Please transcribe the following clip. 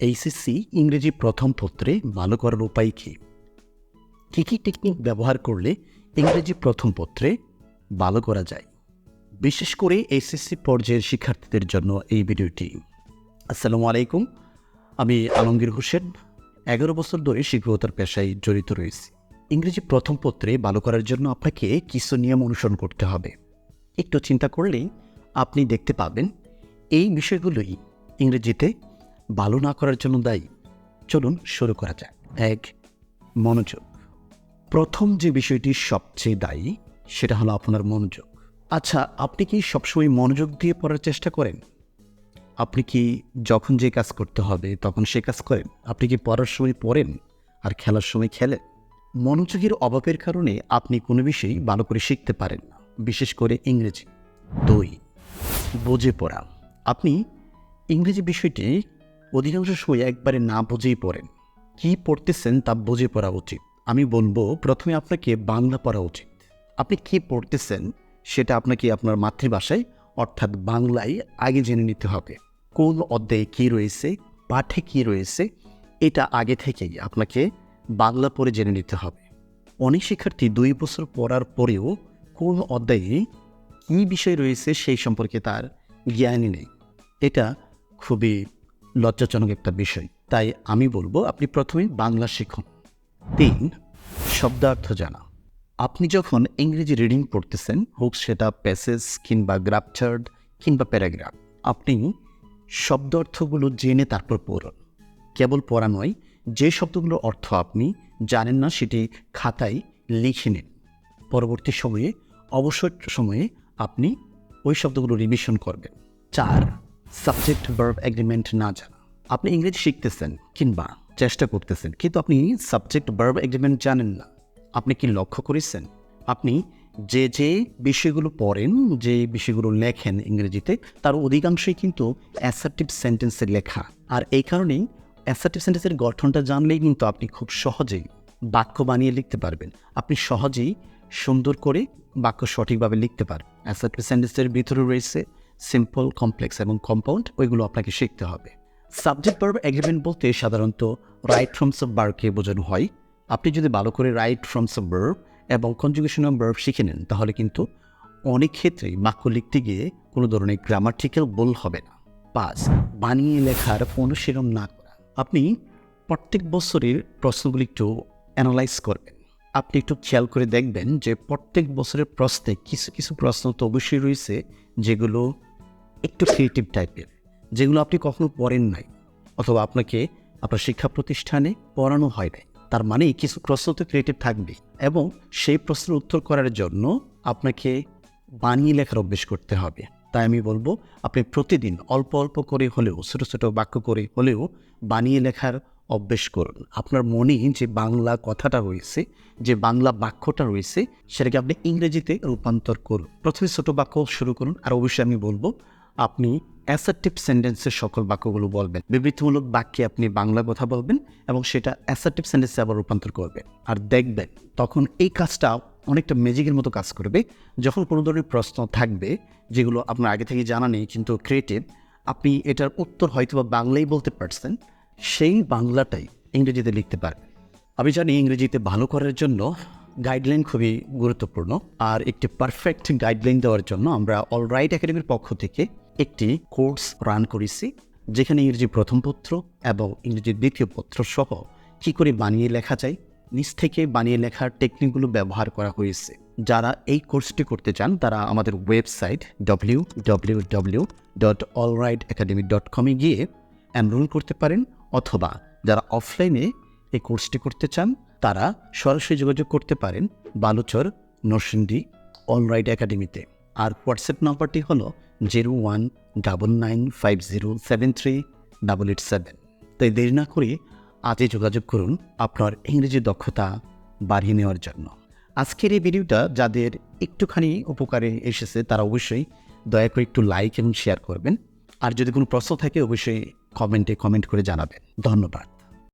HSC ইংরেজি প্রথম পত্রে ভালো করার উপায় কী? কী কী টেকনিক ব্যবহার করলে ইংরেজি প্রথম পত্রে ভালো করা যায়? বিশেষ করে এসএসসি পর্যায়ের শিক্ষার্থীদের জন্য এই ভিডিওটি। আসসালামু আলাইকুম, আমি আলমগীর হোসেন। এগারো বছর ধরে শিক্ষকতার পেশায় জড়িত রয়েছি। ইংরেজি প্রথম পত্রে ভালো করার জন্য আপনাকে কিছু নিয়ম অনুসরণ করতে হবে। একটু চিন্তা করলেই আপনি দেখতে পাবেন এই বিষয়গুলোই ইংরেজিতে ভালো না করার জন্য দায়ী। চলুন শুরু করা যাক। এক, মনোযোগ। প্রথম যে বিষয়টি সবচেয়ে দায়ী, সেটা হলো আপনার মনোযোগ। আচ্ছা আপনি কি সবসময় মনোযোগ দিয়ে পড়ার চেষ্টা করেন? আপনি কি যখন যে কাজ করতে হবে, তখন সে কাজ করেন? আপনি কি পড়ার সময় পড়েন আর খেলার সময় খেলেন? মনোযোগের অভাবের কারণে আপনি কোনো বিষয়ই ভালো করে শিখতে পারেন না, বিশেষ করে ইংরেজি। দুই, বুঝে পড়া। আপনি ইংরেজি বিষয়টি অধিকাংশ সময় একবারে না বুঝেই পড়েন। কি পড়তেছেন তা বুঝে পড়া উচিত। আমি বলব, প্রথমে আপনাকে বাংলা পড়া উচিত। আপনি কি পড়তেছেন সেটা আপনাকে আপনার মাতৃভাষায়, অর্থাৎ বাংলায় আগে জেনে নিতে হবে। কোন অধ্যায়ে কী রয়েছে, পাঠে কী রয়েছে, এটা আগে থেকেই আপনাকে বাংলা পড়ে জেনে নিতে হবে। অনেক শিক্ষার্থী দুই বছর পড়ার পরেও কোন অধ্যায়ে কী বিষয় রয়েছে সেই সম্পর্কে তার জ্ঞানই নেই। এটা খুবই লজ্জাজনক একটা বিষয়। তাই আমি বলব, আপনি প্রথমে বাংলা শিখুন। তিন, শব্দার্থ জানা। আপনি যখন ইংরেজি রিডিং পড়তেছেন, হোক সেটা প্যাসেজ কিংবা গ্রাফচার্ড কিংবা প্যারাগ্রাফ, আপনি শব্দ অর্থগুলো জেনে তারপর পড়ুন। কেবল পড়া নয়, যে শব্দগুলোর অর্থ আপনি জানেন না, সেটি খাতায় লিখে নিন। পরবর্তী সময়ে, অবসর সময়ে আপনি ওই শব্দগুলো রিভিশন করবেন। চার সাবজেক্ট ভার্ব এগ্রিমেন্ট না জানা। আপনি ইংরেজি শিখতেছেন কিংবা চেষ্টা করতেছেন, কিন্তু আপনি সাবজেক্ট ভার্ব এগ্রিমেন্ট জানেন না। আপনি কি লক্ষ্য করেছেন? আপনি যে যে বিষয়গুলো পড়েন, যে বিষয়গুলো লেখেন ইংরেজিতে, তার অধিকাংশই কিন্তু অ্যাসার্টিভ সেন্টেন্সে লেখা। আর এই কারণেই অ্যাসার্টিভ সেন্টেন্সের গঠনটা জানলেই কিন্তু আপনি খুব সহজেই বাক্য বানিয়ে লিখতে পারবেন। আপনি সহজেই সুন্দর করে বাক্য সঠিকভাবে লিখতে পারবেন। অ্যাসার্টিভ সেন্টেন্সের ভিতরে রয়েছে সিম্পল কমপ্লেক্স এবং কম্পাউন্ড ওইগুলো আপনাকে শিখতে হবে। সাবজেক্ট ভার্ব এগ্রিমেন্ট বলতে সাধারণত রাইট ফ্রমস অফ বার্বকে বোঝানো হয়। আপনি যদি ভালো করে রাইট ফ্রমস অফ ভার্ব এবং কনজুগেশন অফ ভার্ব শিখে নেন, তাহলে কিন্তু অনেক ক্ষেত্রেই বাক্য লিখতে গিয়ে কোনো ধরনের গ্রামাটিক্যাল বল হবে না। পাঁচ বানিয়ে লেখার অনুশীলন না করা। আপনি প্রত্যেক বছরের প্রশ্নগুলি একটু অ্যানালাইজ করবেন। আপনি একটু খেয়াল করে দেখবেন যে প্রত্যেক বছরের প্রশ্নে কিছু কিছু প্রশ্ন তো অবশ্যই রয়েছে, যেগুলো একটু ক্রিয়েটিভ টাইপের যেগুলো আপনি কখনো পড়েন নাই অথবা আপনাকে আপনার শিক্ষা প্রতিষ্ঠানে পড়ানো হয় নাই। তার মানে কিছু প্রশ্ন তো ক্রিয়েটিভ থাকবে এবং সেই প্রশ্নের উত্তর করার জন্য আপনাকে বানিয়ে লেখার অভ্যেস করতে হবে। তাই আমি বলব, আপনি প্রতিদিন অল্প অল্প করে হলেও, ছোটো ছোটো বাক্য করে হলেও বানিয়ে লেখার অভ্যেস করুন। আপনার মনে যে বাংলা কথাটা রয়েছে, যে বাংলা বাক্যটা রয়েছে, সেটাকে আপনি ইংরেজিতে রূপান্তর করুন। প্রথমে ছোটো বাক্য শুরু করুন, আর অবশ্যই আমি বলব আপনি অ্যাসার্টিভ সেন্টেন্সের সকল বাক্যগুলো বলবেন। বিবৃতিমূলক বাক্যে আপনি বাংলা কথা বলবেন এবং সেটা অ্যাসার্টিভ সেন্টেন্সে আবার রূপান্তর করবেন আর দেখবেন, তখন এই কাজটা অনেকটা ম্যাজিকের মতো কাজ করবে। যখন কোনো ধরনের প্রশ্ন থাকবে, যেগুলো আপনার আগে থেকে জানা নেই কিন্তু ক্রিয়েটিভ আপনি এটার উত্তর হয়তো বা বাংলাই বলতে পারছেন, সেই বাংলাটাই ইংরেজিতে লিখতে পারবেন। আমি জানি ইংরেজিতে ভালো করার জন্য গাইডলাইন খুবই গুরুত্বপূর্ণ। আর একটি পারফেক্ট গাইডলাইন দেওয়ার জন্য আমরা অলরাইট একাডেমির পক্ষ থেকে একটি কোর্স রান করেছি, যেখানে ইংরেজি প্রথম পত্র এবং ইংরেজি দ্বিতীয় পত্র সহ কী করে বানিয়ে লেখা যায় নিজ থেকে বানিয়ে লেখার টেকনিকগুলো ব্যবহার করা হয়েছে। যারা এই কোর্সটি করতে চান, তারা আমাদের website W W W dot alright academy dot কমে গিয়ে এনরোল করতে পারেন, অথবা যারা অফলাইনে এই কোর্সটি করতে চান, তারা সরাসরি যোগাযোগ করতে পারেন বালুচর নরসিংদী অলরাইট একাডেমিতে আর হোয়াটসঅ্যাপ নাম্বারটি হলো zero one double nine five zero seven three double eight seven তাই দেরি না করে আজই যোগাযোগ করুন আপনার ইংরেজি দক্ষতা বাড়িয়ে নেওয়ার জন্য। আজকের এই ভিডিওটা যাদের একটুখানি উপকারে এসেছে, তারা অবশ্যই দয়া করে একটু লাইক এবং শেয়ার করবেন। আর যদি কোনো প্রশ্ন থাকে, অবশ্যই কমেন্টে কমেন্ট করে জানাবেন। ধন্যবাদ।